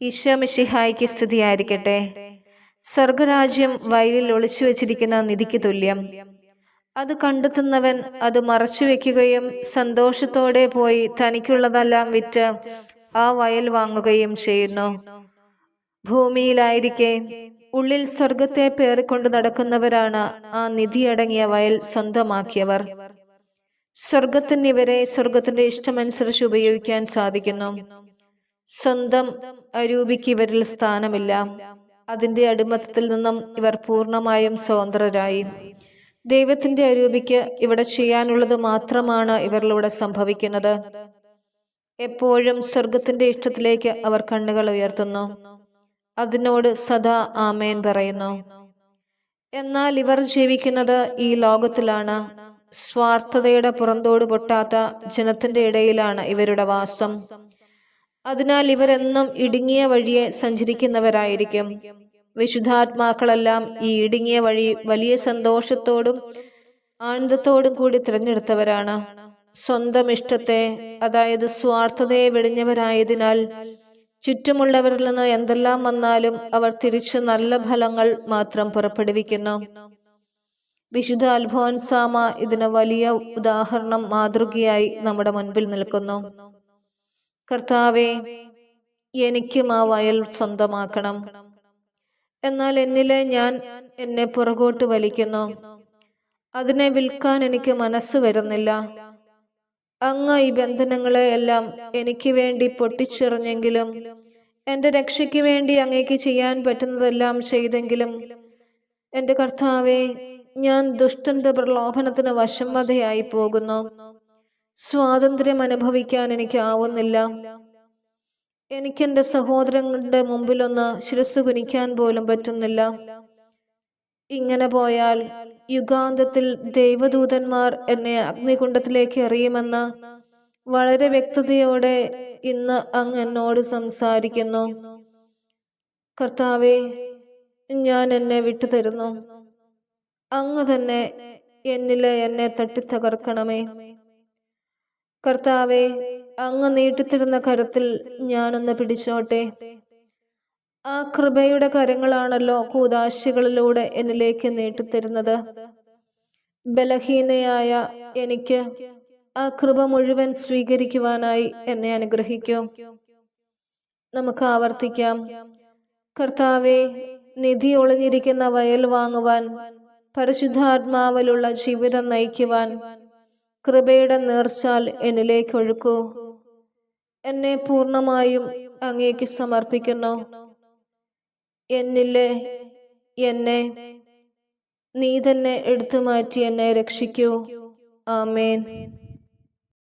ഈശോമിഷിഹായ്ക്ക് സ്തുതിയായിരിക്കട്ടെ. സ്വർഗരാജ്യം വയലിൽ ഒളിച്ചു വെച്ചിരിക്കുന്ന നിധിക്ക് തുല്യം. അത് കണ്ടെത്തുന്നവൻ അത് മറച്ചു വെക്കുകയും സന്തോഷത്തോടെ പോയി തനിക്കുള്ളതെല്ലാം വിറ്റ് ആ വയൽ വാങ്ങുകയും ചെയ്യുന്നു. ഭൂമിയിലായിരിക്കെ ഉള്ളിൽ സ്വർഗത്തെ പേറിക്കൊണ്ട് നടക്കുന്നവരാണ് ആ നിധിയടങ്ങിയ വയൽ സ്വന്തമാക്കിയവർ. സ്വർഗത്തിന് ഇവരെ സ്വർഗത്തിന്റെ ഇഷ്ടമനുസരിച്ച് ഉപയോഗിക്കാൻ സാധിക്കുന്നു. സ്വന്തം അരൂപിക്ക് ഇവരിൽ സ്ഥാനമില്ല. അതിന്റെ അടിമത്തത്തിൽ നിന്നും ഇവർ പൂർണമായും സ്വതന്ത്രരായി. ദൈവത്തിന്റെ അരൂപിക്ക് ഇവിടെ ചെയ്യാനുള്ളത് മാത്രമാണ് ഇവരിലൂടെ സംഭവിക്കുന്നത്. എപ്പോഴും സ്വർഗത്തിന്റെ ഇഷ്ടത്തിലേക്ക് അവർ കണ്ണുകൾ ഉയർത്തുന്നു. അതിനോട് സദാ ആമേൻ പറയുന്നു. എന്നാൽ ഇവർ ജീവിക്കുന്നത് ഈ ലോകത്തിലാണ്. സ്വാർത്ഥതയുടെ പുറന്തോട് പൊട്ടാത്ത ജനത്തിന്റെ ഇടയിലാണ് ഇവരുടെ വാസം. അതിനാൽ ഇവരെന്നും ഇടുങ്ങിയ വഴിയെ സഞ്ചരിക്കുന്നവരായിരിക്കും. വിശുദ്ധാത്മാക്കളെല്ലാം ഈ ഇടുങ്ങിയ വഴി വലിയ സന്തോഷത്തോടും ആനന്ദത്തോടും കൂടി തിരഞ്ഞെടുത്തവരാണ്. സ്വന്തം ഇഷ്ടത്തെ അതായത് സ്വാർത്ഥതയെ വെടിഞ്ഞവരായതിനാൽ ചുറ്റുമുള്ളവരിൽ നിന്ന് എന്തെല്ലാം വന്നാലും അവർ തിരിച്ചു നല്ല ഫലങ്ങൾ മാത്രം പുറപ്പെടുവിക്കുന്നു. വിശുദ്ധ അൽഫോൻസാമ ഇതിന് വലിയ ഉദാഹരണം മാതൃകയായി നമ്മുടെ മുൻപിൽ നിൽക്കുന്നു. കർത്താവെ എനിക്കും ആ വയൽ സ്വന്തമാക്കണം. എന്നാൽ എന്നിലെ ഞാൻ എന്നെ പുറകോട്ട് വലിക്കുന്നു. അതിനെ വിൽക്കാൻ എനിക്ക് മനസ്സ് വരുന്നില്ല. അങ്ങ് ഈ ബന്ധനങ്ങളെ എല്ലാം എനിക്ക് വേണ്ടി പൊട്ടിച്ചെറിഞ്ഞെങ്കിലും എന്റെ രക്ഷയ്ക്ക് വേണ്ടി അങ്ങേക്ക് ചെയ്യാൻ പറ്റുന്നതെല്ലാം ചെയ്തെങ്കിലും എന്റെ കർത്താവെ ഞാൻ ദുഷ്ടന്റെ പ്രലോഭനത്തിന് വശംവതയായി പോകുന്നു. സ്വാതന്ത്ര്യം അനുഭവിക്കാൻ എനിക്കാവുന്നില്ല. ആവുന്നില്ല എനിക്ക് എന്റെ സഹോദരങ്ങളുടെ മുമ്പിലൊന്ന് ശിരസ് കുനിക്കാൻ പോലും പറ്റുന്നില്ല. ഇങ്ങനെ പോയാൽ യുഗാന്തത്തിൽ ദൈവദൂതന്മാർ എന്നെ അഗ്നികുണ്ഡത്തിലേക്ക് എറിയുമെന്ന് വളരെ വ്യക്തതയോടെ ഇന്ന് അങ്ങ് എന്നോട് സംസാരിക്കുന്നു. കർത്താവെ ഞാൻ എന്നെ വിട്ടുതരുന്നു. അങ്ങ് തന്നെ എന്നിലെ എന്നെ തട്ടിത്തകർക്കണമേ. കർത്താവെ അങ്ങ് നീട്ടിത്തരുന്ന കരത്തിൽ ഞാനൊന്ന് പിടിച്ചോട്ടെ. ആ കൃപയുടെ കരങ്ങളാണല്ലോ കൂതാശികളിലൂടെ എന്നിലേക്ക് നീട്ടിത്തരുന്നത്. ബലഹീനയായ എനിക്ക് ആ കൃപ മുഴുവൻ സ്വീകരിക്കുവാനായി എന്നെ അനുഗ്രഹിക്കൂ. നമുക്ക് ആവർത്തിക്കാം. കർത്താവെ നിധി ഒളിഞ്ഞിരിക്കുന്ന വയൽ വാങ്ങുവാൻ പരിശുദ്ധാത്മാവിലുള്ള ജീവിതം നയിക്കുവാൻ കൃപയുടെ നേർച്ചാൽ എന്നിലേക്ക് ഒഴുക്കൂ. എന്നെ പൂർണമായും അങ്ങേക്ക് സമർപ്പിക്കുന്നു. എന്നിലെ എന്നെ നീ തന്നെ എടുത്തു മാറ്റി എന്നെ രക്ഷിക്കൂ. ആമേൻ.